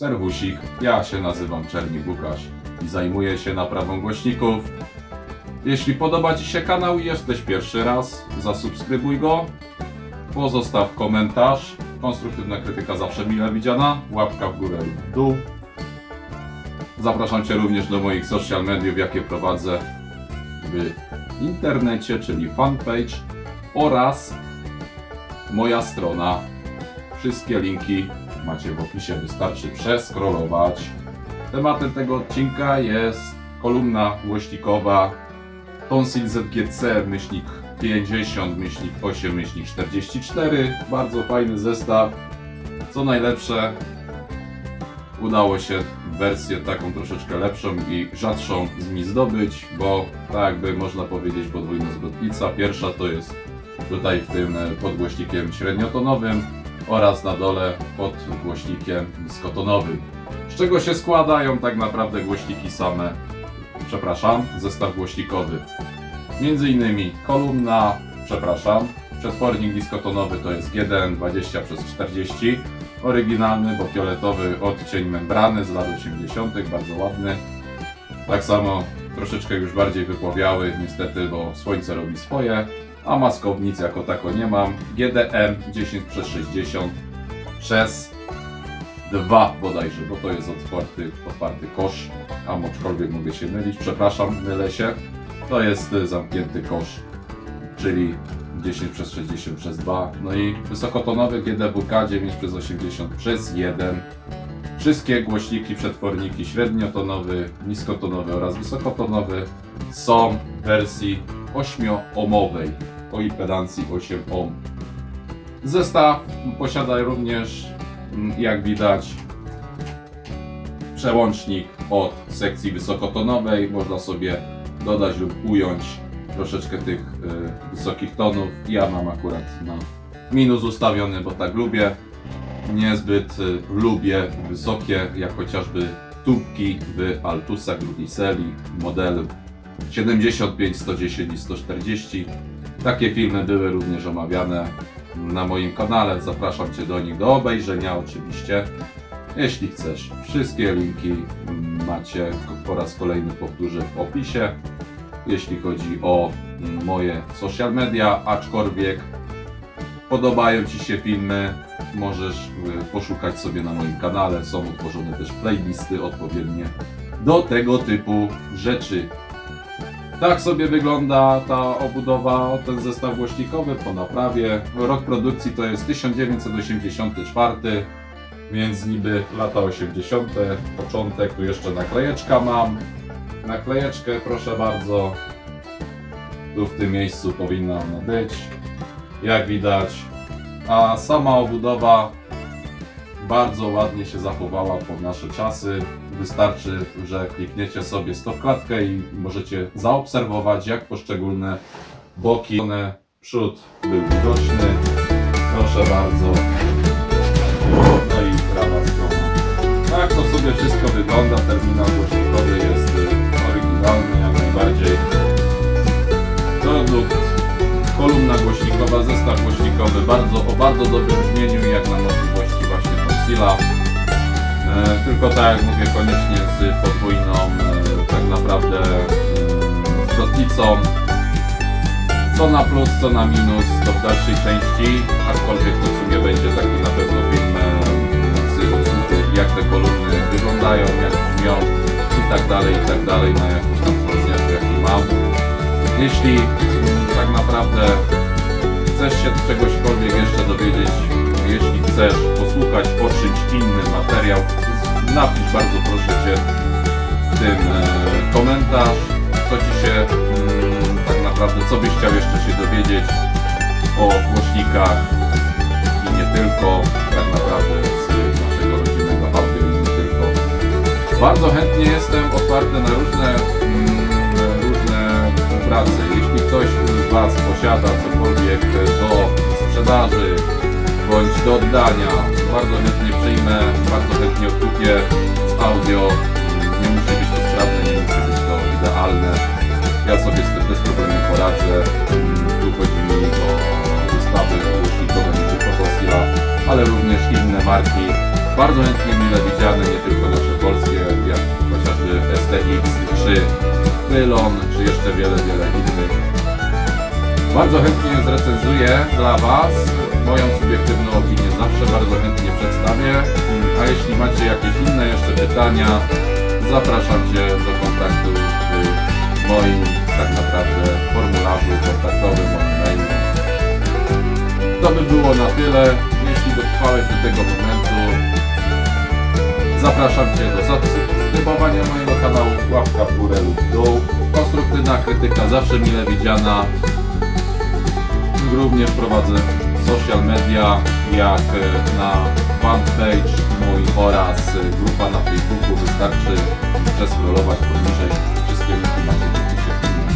Serwusik, ja się nazywam Czernik Łukasz i zajmuję się naprawą głośników. Jeśli podoba Ci się kanał i jesteś pierwszy raz, zasubskrybuj go, pozostaw komentarz, konstruktywna krytyka zawsze mile widziana, łapka w górę lub w dół. Zapraszam Cię również do moich social mediów, jakie prowadzę w internecie, czyli fanpage oraz moja strona. Wszystkie linki macie w opisie, wystarczy przeskrolować. Tematem tego odcinka jest kolumna głośnikowa Tonsil ZGC myślnik 50, myślnik 8, myślnik 44. Bardzo fajny zestaw. Co najlepsze, udało się wersję taką troszeczkę lepszą i rzadszą z mi zdobyć, bo tak jakby można powiedzieć podwójna zwrotnica. Pierwsza to jest tutaj w tym e, podgłośnikiem średniotonowym oraz na dole pod głośnikiem niskotonowym. Z czego się składają tak naprawdę głośniki same, przepraszam, zestaw głośnikowy. Między innymi kolumna, przepraszam, przetwornik niskotonowy to jest GDN 20 przez 40 oryginalny, bo fioletowy odcień membrany z lat 80., bardzo ładny. Tak samo troszeczkę już bardziej wypłowiały, niestety, bo słońce robi swoje, a maskownic jako tako nie mam. GDM 10 przez 60 przez 2 bodajże, bo to jest otwarty, otwarty kosz, a aczkolwiek mogę się mylić, przepraszam, mylę się. To jest y, zamknięty kosz, czyli 10 przez 60 przez 2. No i wysokotonowy GDWK 9 przez 80 przez 1. Wszystkie głośniki, przetworniki średniotonowy, niskotonowy oraz wysokotonowy są w wersji 8-ohmowej, o impedancji 8 ohm. Zestaw posiada również, mm, jak widać, przełącznik od sekcji wysokotonowej. Można sobie dodać lub ująć troszeczkę tych y, wysokich tonów. Ja mam akurat na minus ustawiony, bo tak lubię. Niezbyt y, lubię wysokie, jak chociażby tubki w Altusach Grudiseli modelu 75, 110 i 140. Takie filmy były również omawiane na moim kanale. Zapraszam Cię do nich do obejrzenia oczywiście. Jeśli chcesz, wszystkie linki macie po raz kolejny powtórzę w opisie. Jeśli chodzi o moje social media, aczkolwiek podobają Ci się filmy, możesz y, poszukać sobie na moim kanale. Są utworzone też playlisty odpowiednie do tego typu rzeczy. Tak sobie wygląda ta obudowa, ten zestaw głośnikowy po naprawie. Rok produkcji to jest 1984, więc niby lata 80. początek. Tu jeszcze naklejeczka mam. Naklejeczkę proszę bardzo. Tu w tym miejscu powinna ona być. Jak widać. A sama obudowa bardzo ładnie się zachowała pod nasze czasy. Wystarczy, że klikniecie sobie stopklatkę i możecie zaobserwować, jak poszczególne boki, one, przód był widoczny. Proszę bardzo. No i prawa strona. Tak to sobie wszystko wygląda. Terminal głośnikowy jest y, oryginalny, jak najbardziej. Produkt, kolumna głośnikowa, zestaw głośnikowy, bardzo, o bardzo dobrym brzmieniu, jak na możliwości E, tylko tak jak mówię, koniecznie z podwójną, e, tak naprawdę e. Co na plus, co na minus, to w dalszej części, aczkolwiek to w sumie będzie taki na pewno film e, z jak te kolumny wyglądają, jak brzmią i tak dalej, i tak dalej, na jakiś tam wzmacniaczu, jaki mam. Jeśli mm, tak naprawdę chcesz się czegośkolwiek jeszcze dowiedzieć, jeśli chcesz posłuchać o czymś innym materiał, napisz bardzo proszę Cię w tym e, komentarz, co Ci się mm, tak naprawdę, co byś chciał jeszcze się dowiedzieć o głośnikach i nie tylko, tak naprawdę z naszego rodzinnego audio i nie tylko. Bardzo chętnie jestem otwarty na różne, mm, różne. Jeśli ktoś z Was posiada cokolwiek do sprzedaży do oddania, bardzo chętnie przyjmę, bardzo chętnie odkupię z audio. Nie musi być to sprawne, nie musi być to idealne. Ja sobie z tym bez problemu poradzę. Tu chodzi mi o zestawy głośnikowe, nie tylko ale również inne marki. bardzo chętnie mile widziane, nie tylko nasze polskie, jak chociażby STX czy Pylon, czy jeszcze wiele, wiele innych. Bardzo chętnie zrecenzuję dla Was. Moją subiektywną opinię zawsze bardzo chętnie przedstawię. A jeśli macie jakieś inne jeszcze pytania, zapraszam Cię do kontaktu w moim tak naprawdę formularzu kontaktowym, mailu. To by było na tyle. Jeśli dotrwałeś do tego momentu, zapraszam Cię do subskrybowania mojego kanału, łapka w górę lub w dół. Konstruktywna krytyka zawsze mile widziana. Również prowadzę social media, jak e, na fanpage mój oraz e, grupa na Facebooku. Wystarczy przeskrolować poniżej. Wszystkie linki macie w opisie filmu.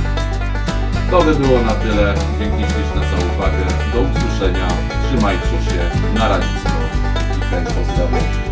To by było na tyle. Dzięki śliczne za uwagę. Do usłyszenia. Trzymajcie się. Na razie. I hej, pozdrawiam.